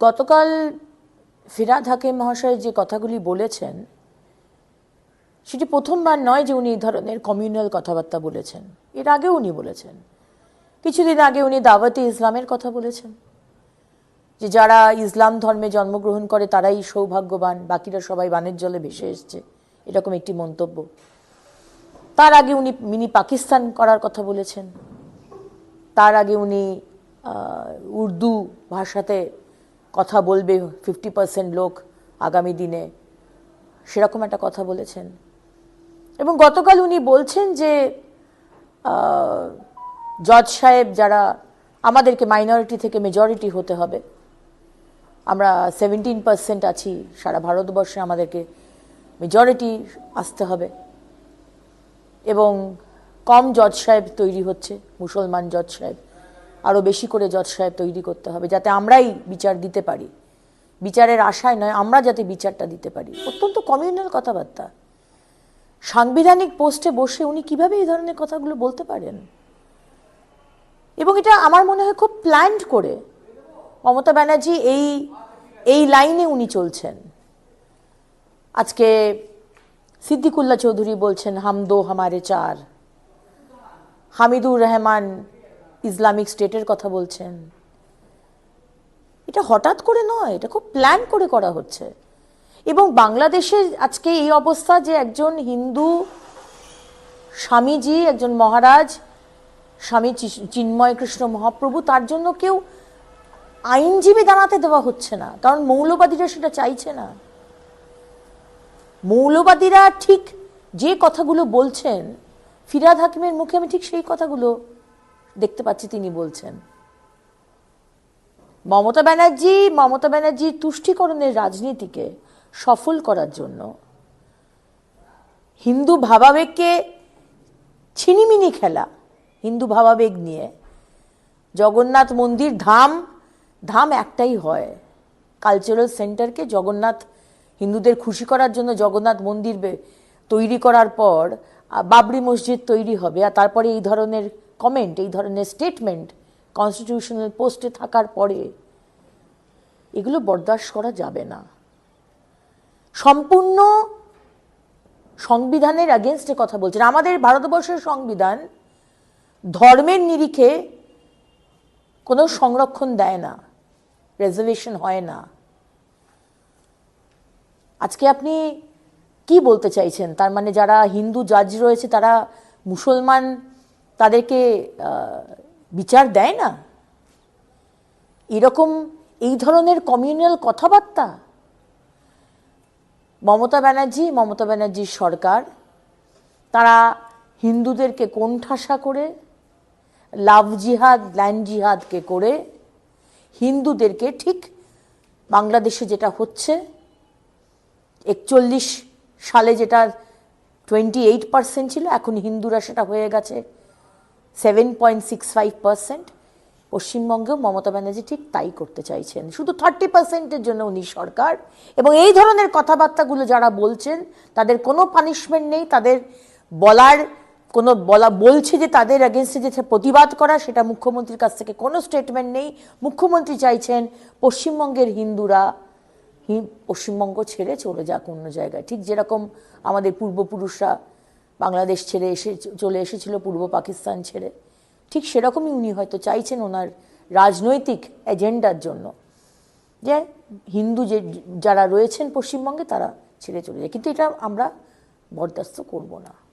গতকাল ফিরাদ হাকিম মহাশয় যে কথাগুলি বলেছেন, সেটি প্রথমবার নয় যে উনি এই ধরনের কমিউনাল কথাবার্তা বলেছেন। এর আগেও উনি বলেছেন। কিছুদিন আগে উনি দাওয়াতে ইসলামের কথা বলেছেন। যে যারা ইসলাম ধর্মে জন্মগ্রহণ করে, তারাই সৌভাগ্যবান, বাকিরা সবাই বানের জলে ভেসে এসছে। এরকম একটি মন্তব্য। তার আগে উনি মিনি পাকিস্তান করার কথা বলেছেন। তার আগে উনি উর্দু ভাষাতে কথা বলবে ফিফটি পার্সেন্ট লোক আগামী দিনে। সেরকম একটা কথা বলেছেন। এবং গতকাল উনি বলছেন যে জজ সাহেব যারা, আমাদেরকে মাইনরিটি থেকে মেজরিটি হতে হবে। আমরা সেভেন্টিন পার্সেন্ট আছি, সারা ভারতবর্ষে আমাদেরকে মেজরিটি আসতে হবে। এবং কম জজ সাহেব তৈরি হচ্ছে, মুসলমান জজ সাহেব। আরও বেশি করে জজ সাহেব তৈরি করতে হবে, যাতে আমরাই বিচার দিতে পারি। বিচারের আশায় নয়, আমরা যাতে বিচারটা দিতে পারি। অত্যন্ত কমিউনাল কথাবার্তা। সাংবিধানিক পোস্টে বসে উনি কীভাবে এই ধরনের কথাগুলো বলতে পারেন? এবং এটা আমার মনে হয় খুব প্ল্যান্ড করে মমতা ব্যানার্জি এই এই লাইনে উনি চলছেন। আজকে সিদ্দিকুল্লাহ চৌধুরী বলছেন, হামদো হামারে চার। হামিদুর রহমান ইসলামিক স্টেটের কথা বলছেন। এটা হঠাৎ করে নয়, এটা খুব প্ল্যান করে করা হচ্ছে। এবং বাংলাদেশে আজকে এই অবস্থা যে একজন হিন্দু স্বামীজি, একজন মহারাজ, স্বামী চিন্ময় কৃষ্ণ মহাপ্রভু, তার জন্য কেউ আইনজীবী দাঁড়াতে দেওয়া হচ্ছে না, কারণ মৌলবাদীরা সেটা চাইছে না। মৌলবাদীরা ঠিক যে কথাগুলো বলছেন, ফিরাদ হাকিমের মুখে আমি ঠিক সেই কথাগুলো দেখতে পাচ্ছি তিনি বলছেন। মমতা ব্যানার্জি, মমতা ব্যানার্জির তুষ্টিকরণের রাজনীতিকে সফল করার জন্য হিন্দু ভাবাবেগকে ছিনিমিনি খেলা, হিন্দু ভাবাবেগ নিয়ে। জগন্নাথ মন্দির ধাম ধাম একটাই হয়। কালচারাল সেন্টারকে জগন্নাথ, হিন্দুদের খুশি করার জন্য জগন্নাথ মন্দির তৈরি করার পর বাবরি মসজিদ তৈরি হবে, আর তারপরে এই ধরনের কমেন্ট এই ধরনের স্টেটমেন্ট কনস্টিটিউশনাল পোস্টে থাকার পরে, এগুলো বরদাস্ত করা যাবে না। সম্পূর্ণ সংবিধানের অ্যাগেনস্টে কথা বলছেন আমাদের ভারতবর্ষের সংবিধান ধর্মের নিরিখে কোনো সংরক্ষণ দেয় না রেজার্ভেশন হয় না। আজকে আপনি কি বলতে চাইছেন? তার মানে যারা হিন্দু জাজ রয়েছে, তারা মুসলমান তাদেরকে বিচার দেয় না? এরকম এই ধরনের কমিউনাল কথাবার্তা? মমতা ব্যানার্জি, মমতা ব্যানার্জির সরকার, তারা হিন্দুদেরকে কোণঠাসা করে, লাভ জিহাদ, ল্যান্ড জিহাদকে করে হিন্দুদেরকে ঠিক বাংলাদেশে যেটা হচ্ছে, একচল্লিশ সালে যেটা টোয়েন্টি এইট পার্সেন্ট ছিল, এখন হিন্দুরা সেটা হয়ে গেছে। Seven point six five percent পশ্চিমবঙ্গেও Mamata Banerjee ঠিক তাই করতে চাইছেন। শুধু থার্টি পার্সেন্টের জন্য উনি সরকার। এবং এই ধরনের কথাবার্তাগুলো যারা বলছেন, তাদের কোনো পানিশমেন্ট নেই। তাদের বলার কোনো বলা, বলছে যে তাদের এগেনস্টে যে প্রতিবাদ করা, সেটা মুখ্যমন্ত্রীর কাছ থেকে কোনো স্টেটমেন্ট নেই। মুখ্যমন্ত্রী চাইছেন পশ্চিমবঙ্গের হিন্দুরা পশ্চিমবঙ্গ ছেড়ে চলে যাক অন্য জায়গায়। ঠিক যেরকম আমাদের পূর্বপুরুষরা বাংলাদেশ ছেড়ে এসে চলে এসেছিল পূর্ব পাকিস্তান ছেড়ে। ঠিক সেরকমই উনি হয়তো চাইছেন ওনার রাজনৈতিক এজেন্ডার জন্য। যে হিন্দু যে, যারা রয়েছেন পশ্চিমবঙ্গে তারা ছেড়ে চলে যায়। কিন্তু এটা আমরা বরদাস্ত করব না।